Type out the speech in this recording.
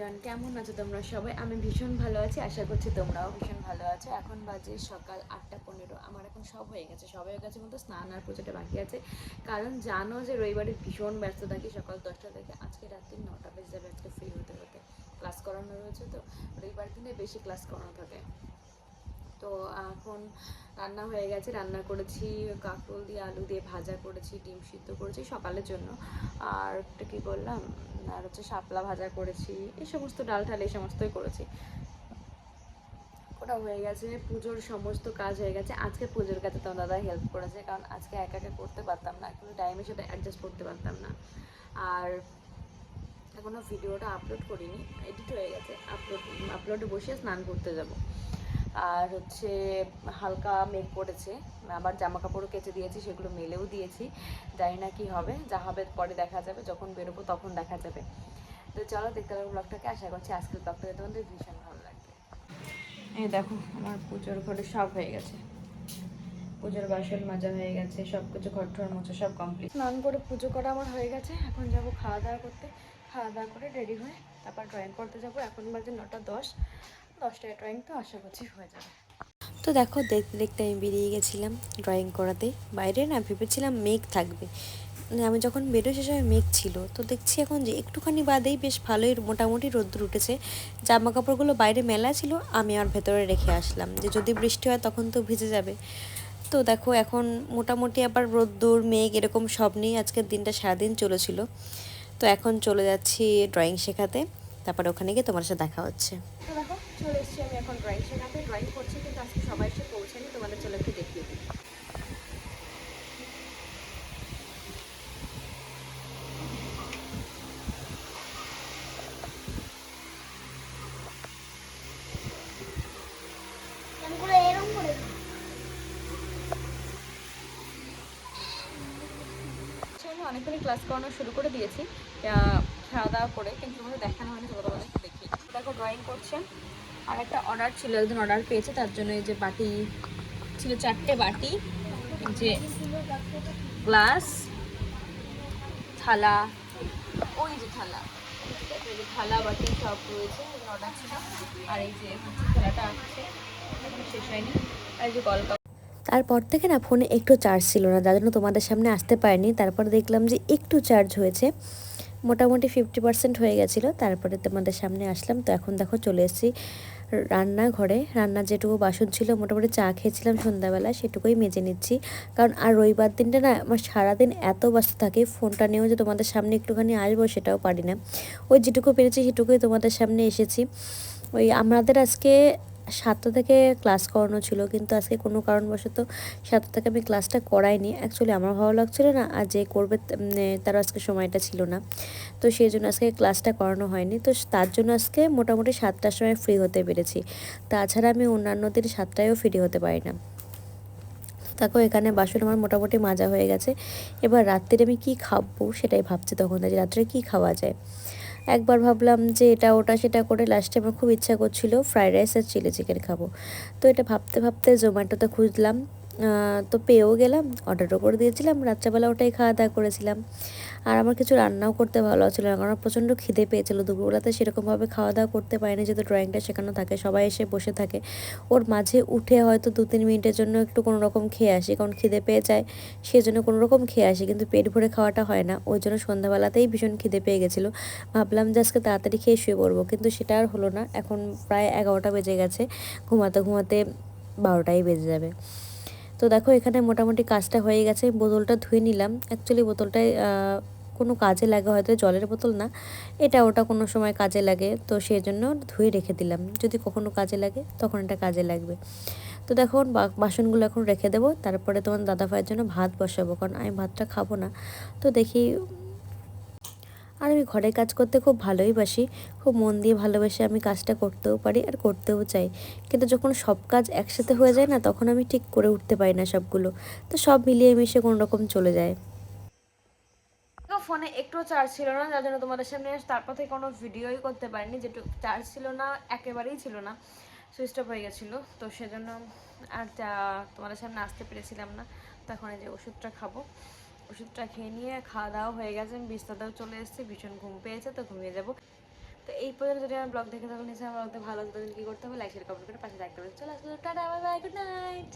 Everyone, কেমন আছো তোমরা সবাই? আমি ভীষণ ভালো আছি, আশা করছি তোমরাও ভীষণ ভালো আছো। এখন বাজে সকাল আটটা পনেরো। আমার এখন সব হয়ে গেছে সব হয়ে গেছে মতো স্নান আর পুজোটা বাকি আছে। কারণ জানো যে রবিবারে ভীষণ ব্যস্ত থাকি, সকাল দশটা থেকে আজকে রাত্রি নটা বেজে যাবে, আজকে ফ্রি হতে হতে। ক্লাস করানো রয়েছে তো, রবিবার দিনে বেশি ক্লাস করানো থাকে। এখন রান্না হয়ে গেছে। রান্না করেছি কাঁকরোল দিয়ে আলু দিয়ে ভাজা করেছি, ডিম সিদ্ধ করেছি সকালের জন্য। আর একটা কী বললাম? আর হচ্ছে শাপলা ভাজা করেছি। এই সমস্ত ডাল ঠাল এই সমস্তই করেছি। ওটা হয়ে গেছে। পুজোর সমস্ত কাজ হয়ে গেছে। আজকে পুজোর কাছে তোমার দাদা হেল্প করেছে। কারণ আজকে একা একা করতে পারতাম না। কিন্তু টাইমের সাথে অ্যাডজাস্ট করতে পারতাম না। আর এখনও ভিডিওটা আপলোড করিনি। এডিট হয়ে গেছে। আপলোড আপলোডে বসে স্নান করতে যাব। আর হচ্ছে হালকা মেঘ পড়েছে, আবার জামা কাপড়ও কেচে দিয়েছি, সেগুলো মেলেও দিয়েছি, জানি না কি হবে, যা হবে পরে দেখা যাবে, যখন বেরোবো তখন দেখা যাবে। তো চলো দেখতে পাবো ব্লগটাকে, আশা করছি আজকের ব্লগটাকে তোমাদের ভীষণ ভালো লাগবে। এই দেখো, আমার পুজোর ঘরে সব হয়ে গেছে। পুজোর বাসন মাজা হয়ে গেছে সব কিছু ঘর ঠর মোছা সব কমপ্লিট স্নান করে পুজো করা আমার হয়ে গেছে, এখন যাব খাওয়া দাওয়া করতে। খাওয়া দাওয়া করে রেডি হয়ে তারপর ড্রয়িং করতে যাব, এখন বাজে নটা দশ। দশটায় ড্রয়িং তো আশা করছি হয়ে যাবে। তো দেখো দেখতে দেখতে আমি বেরিয়ে গেছিলাম ড্রয়িং করাতে। বাইরে না ভেবেছিলাম মেঘ থাকবে। মানে আমি যখন বেরোই সে সময় মেঘ ছিল। তো দেখছি এখন যে একটুখানি বাদেই বেশ ভালোই মোটামুটি রোদ্দুর উঠেছে। জামা কাপড়গুলো বাইরে মেলা ছিল, আমি আর ভেতরে রেখে আসলাম। যে যদি বৃষ্টি হয় তখন তো ভিজে যাবে। তো দেখো, এখন মোটামুটি আবার রোদ্দুর, মেঘ এরকম সব নিয়ে আজকের দিনটা সারাদিন চলেছিল। তো এখন চলে যাচ্ছি ড্রয়িং শেখাতে। তারপরে ওখানে গিয়ে তোমার সাথে দেখা হচ্ছে। দেখো, চলে এসেছি আমি এখন ড্রয়িং শেখাতে ড্রয়িং করছি কিন্তু সবাই এসে তোমাদের দেখিয়ে দিই। ক্লাস করানো শুরু করে দিয়েছি। খাওয়া দাওয়া করে, কিন্তু তোমাদের দেখানো হয়নি তোমাদের দেখি দেখো ড্রয়িং করছে। আর একটা অর্ডার ছিল, একজন অর্ডার পেয়েছে, তার জন্য এই যে বাটি ছিল, চারটে বাটি। যে গ্লাস থালা, ওই যে থালা। থালা, বাটি সব রয়েছে অর্ডার ছিল। আর এই যে থালাটা আসছে শেষ হয়নি। আর যে গলকা তারপর থেকে না, ফোনে একটু চার্জ ছিল না, যার জন্য তোমাদের সামনে আসতে পারিনি। তারপর দেখলাম যে একটু চার্জ হয়েছে। মোটামুটি ফিফটি পার্সেন্ট হয়ে গেছিল, তারপরে তোমাদের সামনে আসলাম। তো এখন দেখো চলে এসেছি রান্নাঘরে। রান্নার যেটুকু বাসন ছিল, মোটামুটি চা খেয়েছিলাম সন্ধ্যাবেলা, সেটুকুই মেজে নিচ্ছি। কারণ আর রবিবার দিনটা না, আমার সারাদিন এত ব্যস্ত থাকে, ফোনটা নিয়েও যে তোমাদের সামনে একটুখানি আসব সেটাও পারি না। ওই যেটুকু পেরেছি সেটুকুই তোমাদের সামনে এসেছি। ওই আমাদের আজকে সাতটা থেকে ক্লাস করানো ছিল, কিন্তু আজকে কোনো কারণবশত সাতটা থেকে আমি ক্লাসটা করাইনি। অ্যাকচুয়ালি আমার ভালো লাগছিল না আর যে করবে তার আজকে সময়টা ছিল না। তো সেই জন্য আজকে ক্লাসটা করানো হয়নি। তো তার জন্য আজকে মোটামুটি সাতটার সময় ফ্রি হতে পেরেছি। তাছাড়া আমি অন্যান্য দিন সাতটায়ও ফ্রি হতে পারি না। দেখো, এখানে বাসন আমার মোটামুটি মাজা হয়ে গেছে। এবার রাত্রিরে আমি কি খাব সেটাই ভাবছি তখন, যে রাত্রে কি খাওয়া যায়? একবার ভাবলাম যে এটা ওটা সেটা করে লাস্টে আমার খুব ইচ্ছা করছিল ফ্রাইড রাইস আর চিলি চিকেন খাব। তো এটা ভাবতে ভাবতে জোম্যাটোতে খুঁজলাম। তো পেয়েও গেলাম অর্ডারও করে দিয়েছিলাম, রাত্রেবেলা ওটাই খাওয়া দাওয়া করেছিলাম। আর আমার কিছু রান্নাও করতে ভালো ছিল না, কারণ প্রচণ্ড খিদে পেয়েছিল। দুপুরবেলাতে সেরকমভাবে খাওয়া দাওয়া করতে পারিনি, যেহেতু ড্রয়িংটা শেখানো থাকে, সবাই এসে বসে থাকে। ওর মাঝে উঠে হয়তো দু তিন মিনিটের জন্য একটু কোনো রকম খেয়ে আসি, কারণ খিদে পেয়ে যায় সেই জন্য কোনো রকম খেয়ে আসি, কিন্তু পেট ভরে খাওয়াটা হয় না। ওই জন্য সন্ধ্যাবেলাতেই ভীষণ খিদে পেয়ে গেছিল। ভাবলাম যে আজকে তাড়াতাড়ি খেয়ে শুয়ে পড়ব, কিন্তু সেটা আর হলো না। এখন প্রায় এগারোটা বেজে গেছে, ঘুমাতে ঘুমাতে বারোটাই বেজে যাবে। তো দেখো, এখানে মোটামুটি কাজটা হয়ে গেছে। বোতলটা ধুয়ে নিলাম। অ্যাকচুয়ালি বোতলটায় কোনো কাজে লাগে, হয়তো জলের বোতল না। এটা ওটা কোনো সময় কাজে লাগে। তো সেই জন্য ধুয়ে রেখে দিলাম। যদি কখনো কাজে লাগে, তখন এটা কাজে লাগবে। তো দেখো বাসনগুলো এখন রেখে দেবো। তারপরে তোমার দাদা ভাইয়ের জন্য ভাত বসাবো। কারণ আমি ভাতটা খাব না। তো দেখি আর আমি ঘরের কাজ করতে খুব ভালোই বাসি। খুব মন দিয়ে ভালোবেসে আমি কাজটা করতেও পারি আর করতেও চাই। কিন্তু যখন সব কাজ একসাথে হয়ে যায় না, তখন আমি ঠিক করে উঠতে পারি না সবগুলো। তো সব মিলিয়ে মিশে কোনো রকম চলে যায়। ফোনে একটু চার্জ ছিল না, যার জন্য তোমাদের সামনে তারপর থেকে কোনো ভিডিওই করতে পারিনি। যেটু চার্জ ছিল না, একেবারেই ছিল না। সুইচ অফ হয়ে গেছিল। তো সেজন্য আর তোমাদের সামনে আসতে পেরেছিলাম না। তখন এই যে ওষুধটা খাব। ওষুধটা খেয়ে নিয়ে খাওয়া দাওয়া হয়ে গেছে, আমি বিছনাতেও চলে এসেছি, ভীষণ ঘুম পেয়েছে, তো ঘুমিয়ে যাব। তো এই পর্যন্ত যদি আমার ব্লগ দেখে থাকুন, নিশ্চয়ই আমার ভালো লাগতো কী করতে হবে? লাইক শেয়ার কমেন্ট করে পাশে থাকতে হবে। চলে আসলে tata bye bye good night